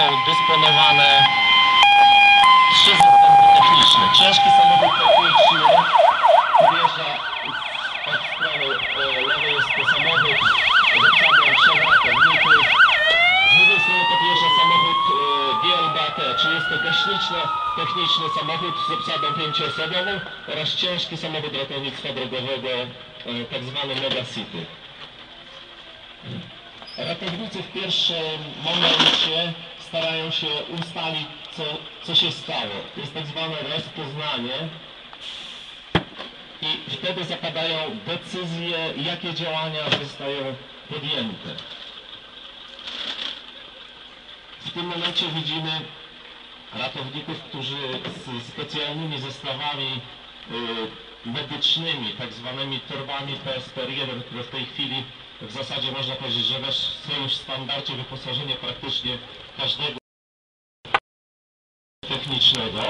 są dysponowane trzy zastępy techniczne. Ciężki samochód techniczny podjeżdża od strony e, lewej jest to samochód z obsadą trzech ratowników. Z drugiej strony podjeżdża samochód e, GLBT, czyli jest to techniczny, techniczny samochód z obsadą pięcioosobową oraz ciężki samochód ratownictwa drogowego, e, tak zwany Mega City. Ratownicy w pierwszym momencie starają się ustalić, co, co się stało. Jest tak zwane rozpoznanie i wtedy zapadają decyzje, jakie działania zostają podjęte. W tym momencie widzimy ratowników, którzy z specjalnymi zestawami y, medycznymi, tak zwanymi torbami PSPR-1, które w tej chwili w zasadzie można powiedzieć, że już w standardzie wyposażenie praktycznie każdego technicznego,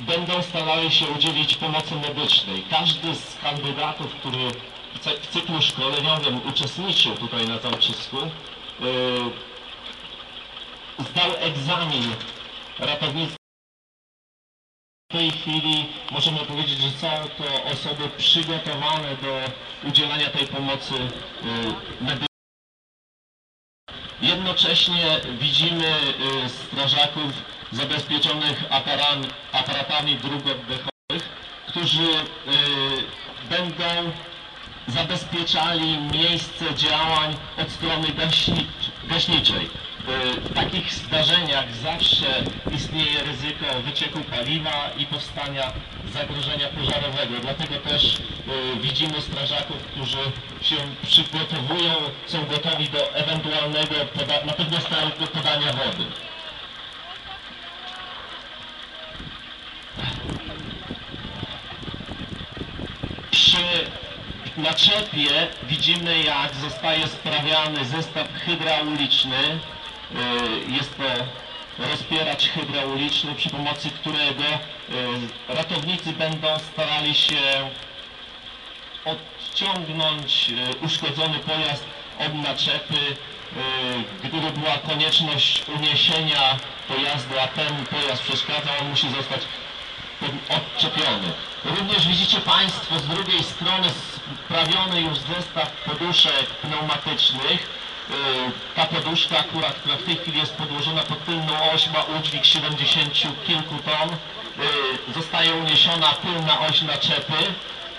będą starały się udzielić pomocy medycznej. Każdy z kandydatów, który w cy- w cyklu szkoleniowym uczestniczył tutaj na Zamczysku, yy, zdał egzamin ratownictwa. W tej chwili możemy powiedzieć, że są to osoby przygotowane do udzielania tej pomocy y. Jednocześnie widzimy y, strażaków zabezpieczonych aparatami dróg którzy y, będą zabezpieczali miejsce działań od strony gaśni, gaśniczej. W takich zdarzeniach zawsze istnieje ryzyko wycieku paliwa i powstania zagrożenia pożarowego. Dlatego też y, widzimy strażaków, którzy się przygotowują, są gotowi do ewentualnego natychmiastowego podania wody. Przy naczepie widzimy jak zostaje sprawiany zestaw hydrauliczny. Y, Jest to rozpieracz hydrauliczny, przy pomocy którego y, ratownicy będą starali się odciągnąć y, uszkodzony pojazd od naczepy, gdyby była konieczność uniesienia pojazdu, a ten pojazd przeszkadzał, on musi zostać odczepiony. Również widzicie Państwo z drugiej strony sprawiony już zestaw poduszek pneumatycznych. Yy, Ta poduszka akurat, która w tej chwili jest podłożona pod tylną oś, ma udźwig 70 kilku ton. Yy, Zostaje uniesiona tylna oś naczepy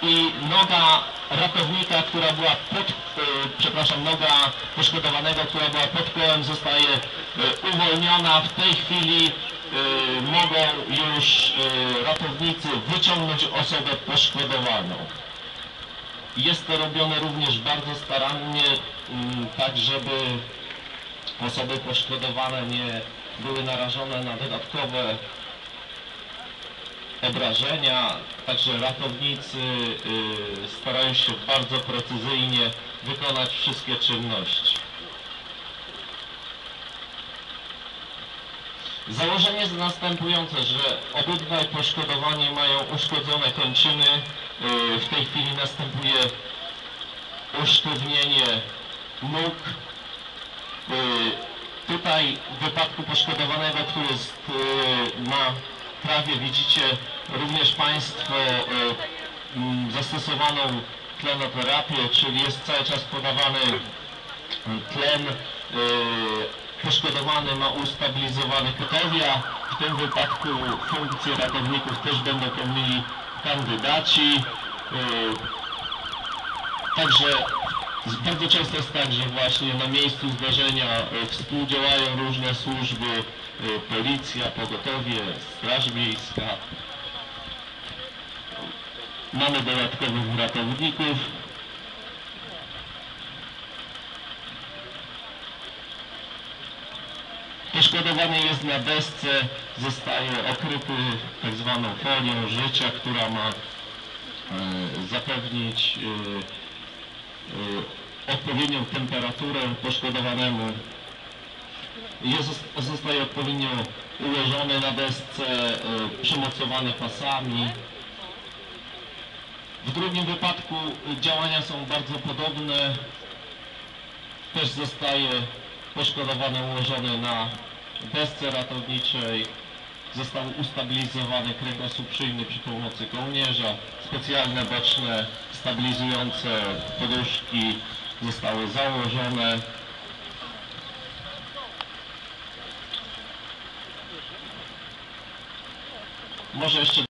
i noga ratownika, która była pod, yy, przepraszam, noga poszkodowanego, która była pod kołem zostaje uwolniona. W tej chwili mogą już ratownicy wyciągnąć osobę poszkodowaną. Jest to robione również bardzo starannie, mm, tak żeby osoby poszkodowane nie były narażone na dodatkowe obrażenia, także ratownicy y, starają się bardzo precyzyjnie wykonać wszystkie czynności. Założenie jest następujące, że obydwaj poszkodowani mają uszkodzone kończyny. Yy, W tej chwili następuje usztywnienie nóg. Yy, Tutaj w wypadku poszkodowanego, który jest yy, na trawie, widzicie również Państwo zastosowaną tlenoterapię, czyli jest cały czas podawany tlen poszkodowany ma ustabilizowany kytowia. W tym wypadku funkcje ratowników też będą pełnili kandydaci. Yy, Także bardzo często jest tak, że właśnie na miejscu zdarzenia yy, współdziałają różne służby, yy, policja, pogotowie, straż miejska. Mamy dodatkowych ratowników. Poszkodowany jest na desce, zostaje okryty tak zwaną folią życia, która ma e, zapewnić e, e, odpowiednią temperaturę poszkodowanemu. Jest, zostaje odpowiednio ułożony na desce, przymocowany pasami. W drugim wypadku działania są bardzo podobne. Też zostaje poszkodowany ułożony na desce ratowniczej został ustabilizowany kręgosłup szyjny przy pomocy kołnierza. Specjalne boczne stabilizujące poduszki zostały założone. Może jeszcze